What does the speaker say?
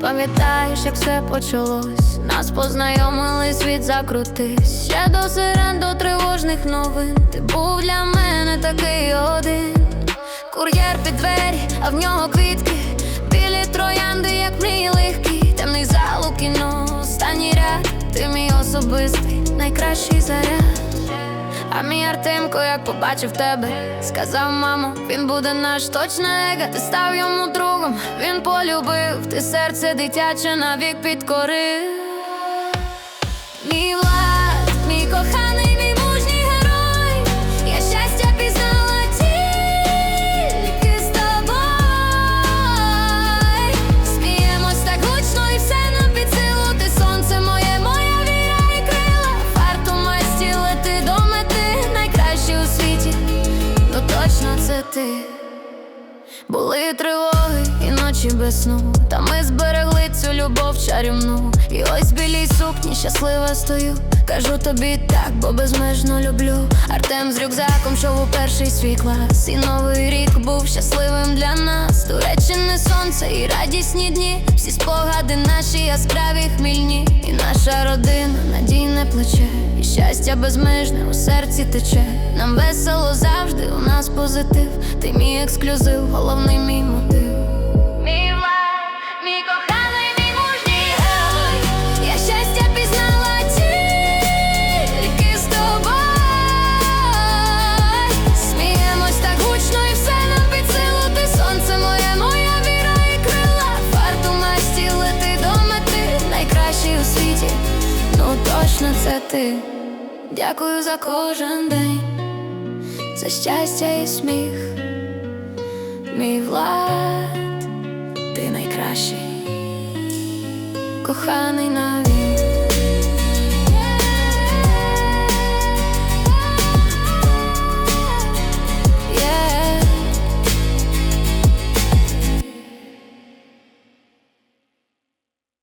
Пам'ятаєш, як все почалось? Нас познайомили, світ закрутись. Ще до сирен, до тривожних новин. Ти був для мене такий один. Кур'єр під двері, а в нього квітки. Білі троянди, як мрії легкі. Темний зал у кіно, останній ряд. Ти мій особистий, найкращий заряд. А мій Артемко, як побачив тебе, сказав мамо, він буде наш точно ега. Ти став йому другом, він полюбив, ти серце дитяче навік підкорив. Мій влад, ти. Були тривоги і ночі без сну. Та ми зберегли цю любов чарівну. І ось білій сукні щаслива стою. Кажу тобі так, бо безмежно люблю. Артем з рюкзаком, шов у перший свій клас. І новий рік був щасливим для нас. Туреччини сонце і радісні дні. Всі спогади наші яскраві хмільні наша родина надійне плече. І щастя безмежне у серці тече. Нам весело завжди, у нас позитив. Ти мій ексклюзив, головний мій мотив точно це ти. Дякую за кожен день. За щастя і сміх. Мій влад, ти найкращий, коханий навік.